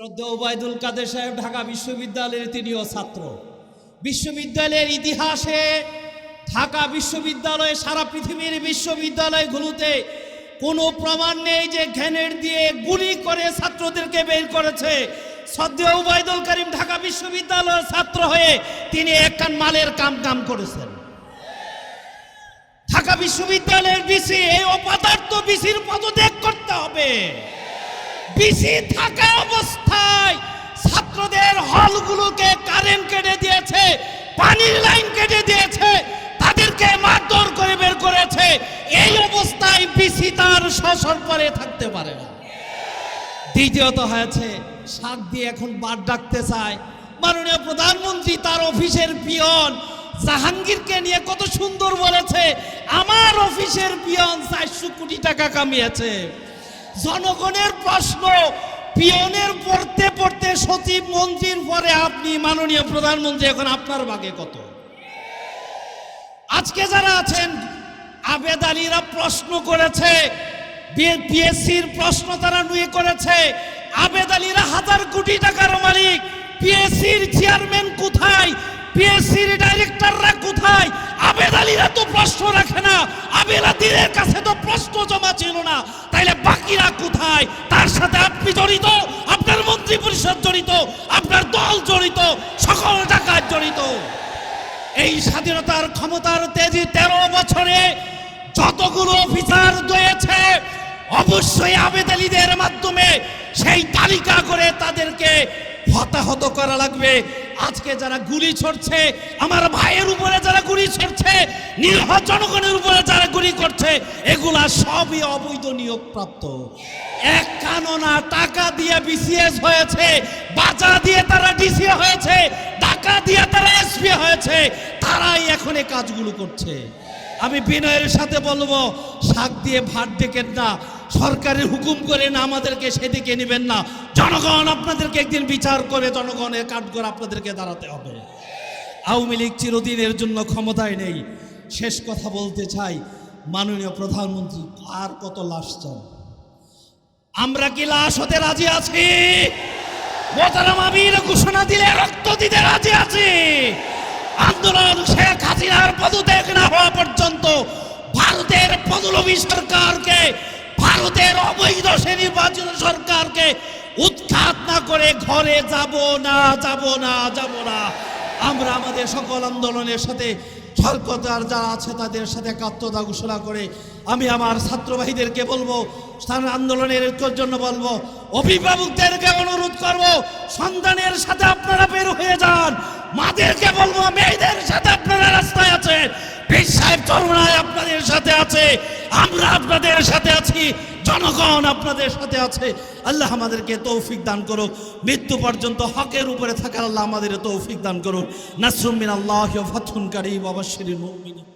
শ্রদ্ধা ওবায়দুল কাদের সাহেব ঢাকা বিশ্ববিদ্যালয়ের তিনিও ছাত্র। বিশ্ববিদ্যালয়ের ইতিহাসে ঢাকা বিশ্ববিদ্যালয়ে সারা পৃথিবীর বিশ্ববিদ্যালয়গুলোতে কোনো প্রমাণ নেই যে ঘ্যানেট দিয়ে গুলি করে ছাত্রদেরকে বের করেছে। সদ্য ওবায়দুল করিম ঢাকা বিশ্ববিদ্যালয়ের ছাত্র হয়ে তিনি একখান মালের কাম কাম করেছেন। ঢাকা বিশ্ববিদ্যালয়ের বিসি, এই অপদার্থ বিসির পদত্যাগ করতে হবে। বিসি থাকা অবস্থায় ছাত্রদের হলগুলোকে কারেন্ট কেটে দিয়েছে, পানির লাইন কেটে দিয়েছে, তাদেরকে মারধর করে বের করেছে। এই অবস্থায় বিসি তার সসর্পরে থাকতে পারে না। দ্বিতীয়ত হয়েছে শাক দিয়ে এখন বার ডাকতে চায়। মাননীয় প্রধানমন্ত্রী তার অফিসের পিয়ন জাহাঙ্গীরকে নিয়ে কত সুন্দর বলেছে, আমার অফিসের পিয়ন চারশো কোটি টাকা কামিয়েছে। জনগণের প্রশ্ন, পিয়নের পড়তে পড়তে সচিব মন্ত্রীর পরে আপনি মাননীয় প্রধানমন্ত্রী, এখন আপনার ভাগে কত? আজকে যারা আছেন, আবেদ প্রশ্ন করেছে পিএসসির প্রশ্ন তারা নুয়ে করেছে, আবেদ হাজার কোটি টাকার মালিক পিএসসির চেয়ারম্যান কোথায় পিএসসির ডাইরেক্টররা কোথায়, আবেদ তো প্রশ্ন রাখে না। আলীদের কাছে তো প্রশ্ন জমা ছিল না। তাইলে বাকিরা কোথায়? তার সাথে আপনি জড়িত? আপনার মন্ত্রী পরিষদ জড়িত? আপনার দল জড়িত? সকল টাকায় জড়িত? এই স্বাধীনতার ক্ষমতার তেজি তেরো বছরে যতগুলো অফিসার দয়েছে অবশ্যই আবেদ আলীদের মাধ্যমে সেই তালিকা করে তাদেরকে হতাহত করা লাগবে। আজকে যারা গুলি ছড়ছে, আমার ভাইয়ের উপরে যারা গুলি ছড়ছে নিরহ জনগণের উপরে যারা গুলি করছে, এগুলা সবই অবৈধ নিয়োগ প্রাপ্ত এক কাননা টাকা দিয়ে বিসিএস হয়েছে, বাজা দিয়ে তারা ডিসি হয়েছে টাকা দিয়ে তারা এসপি হয়েছে, তারাই এখন এই কাজগুলো করছে। আমি বিনয়ের সাথে বলব, শাক দিয়ে ভাত ডেকেন না সরকারের হুকুম করে না, আমাদেরকে সেদিকে নেবেন না। জনগণ আপনাদেরকে একদিন বিচার করে জনগণের কাঠ করে আপনাদেরকে দাঁড়াতে হবে। আওয়ামী লীগ চিরদিনের জন্য ক্ষমতায় নেই। শেষ কথা বলতে চাই, মাননীয় প্রধানমন্ত্রী, আর কত লাশ চান? আমরা কি লাশ হতে রাজি আছি? ঘোষণা দিলে রক্ত দিতে রাজি আছি। আন্দোলন শেখ হাসিনার পদত্যাগ না হওয়া পর্যন্ত ভারতের পদলবী সরকারকে ভারতের অবৈধ নির্বাচিত সরকারকে উৎখাত না করে ঘরে যাব না যাব না যাব না। আমরা আমাদের সকল আন্দোলনের সাথে সরকার যারা আছে তাদের সাথে একাত্মতা ঘোষণা করে আমি আমার ছাত্র ভাইদেরকে বলব, স্থান আন্দোলনের জন্য বলব, অভিভাবকদেরকে অনুরোধ করব, সন্তানের সাথে আপনারা বের হয়ে যান। মাদেরকে বলব, মেয়েদের সাথে আপনারা রাস্তায় আছেন। পীর সাহেব চরমায় আপনাদের সাথে আছে, আমরা আপনাদের সাথে আছি, জনগণ আপনাদের সাথে আছে। আল্লাহ আমাদেরকে তৌফিক দান করুক। মৃত্যু পর্যন্ত হকের উপরে থাকার আল্লাহ আমাদের তৌফিক দান করুক। নাসরুমিন আল্লাহ ফাতহুন কারি বাবা শ্রী মুমিনিন।